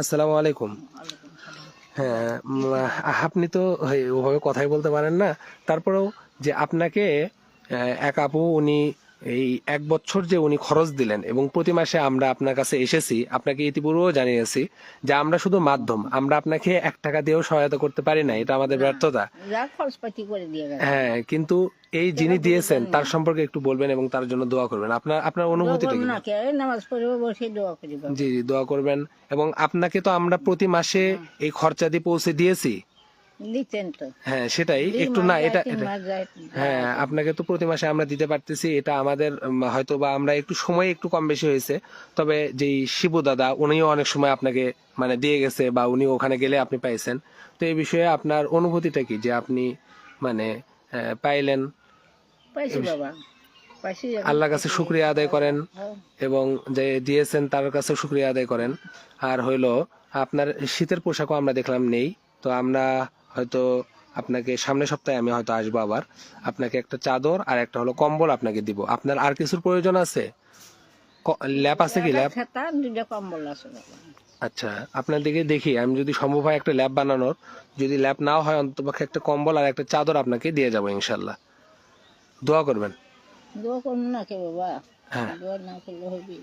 আসসালামু আলাইকুম। হ্যাঁ আপনি তো ওভাবে কথাই বলতে পারেন না। তারপরেও যে আপনাকে এক আপু উনি এই এক বছর যে উনি খরচ দিলেন এবং প্রতি মাসে আমরা আপনার কাছে এসেছি আপনাকে ইতিপূর্বেও জানিয়েছি যে আমরা শুধু মাধ্যম আমরা আপনাকে এক টাকা দিয়েও সহায়তা করতে পারি না এটা আমাদের ব্যর্থতা। যা খরচপাতি করে দিয়ে গেল হ্যাঁ কিন্তু এই যিনি দিয়েছেন তার সম্পর্কে একটু বলবেন এবং তার জন্য দোয়া করবেন। আপনার আপনার অনুভূতিটা কি? নামাজ বসে দোয়া জি জি দোয়া করবেন। এবং আপনাকে তো আমরা প্রতি মাসে এই খরচাদি পৌঁছে দিয়েছি। হ্যাঁ সেটাই। একটু না এটা। হ্যাঁ আপনাকে তো প্রতি মাসে আমরা দিতে পারতেছি এটা আমাদের হয়তো বা আমরা একটু সময় একটু কম বেশি হয়েছে। তবে যেই শিবু দাদা উনিও অনেক সময় আপনাকে মানে দিয়ে গেছে বা উনি ওখানে গেলে আপনি পাইছেন। তো এই বিষয়ে আপনার অনুভূতিটা কি যে আপনি মানে পাইলেন? পাইছি বাবা আল্লাহর কাছে শুক্রিয়া আদায় করেন। এবং যে দিয়েছেন তার কাছে শুক্রিয়া আদায় করেন। আর হইল আপনার শীতের পোশাকও আমরা দেখলাম নেই। তো আমরা হয়তো আপনাকে সামনের সপ্তাহে আমি হয়তো আসব আবার। আপনাকে একটা চাদর আর একটা হলো কম্বল আপনাকে দিব। আপনার আর কিছুর প্রয়োজন আছে? ল্যাপ আছে কি ল্যাপ? কম্বল আছে আচ্ছা আপনার দিকে দেখি। আমি যদি সম্ভব হয় একটা ল্যাব বানানোর যদি ল্যাব নাও হয় অন্তপক্ষে একটা কম্বল আর একটা চাদর আপনাকে দিয়ে যাব ইনশাল্লাহ দোয়া করবেন। দোয়া করুন না কে বাবা। হ্যাঁ। দোয়া না করলে হবে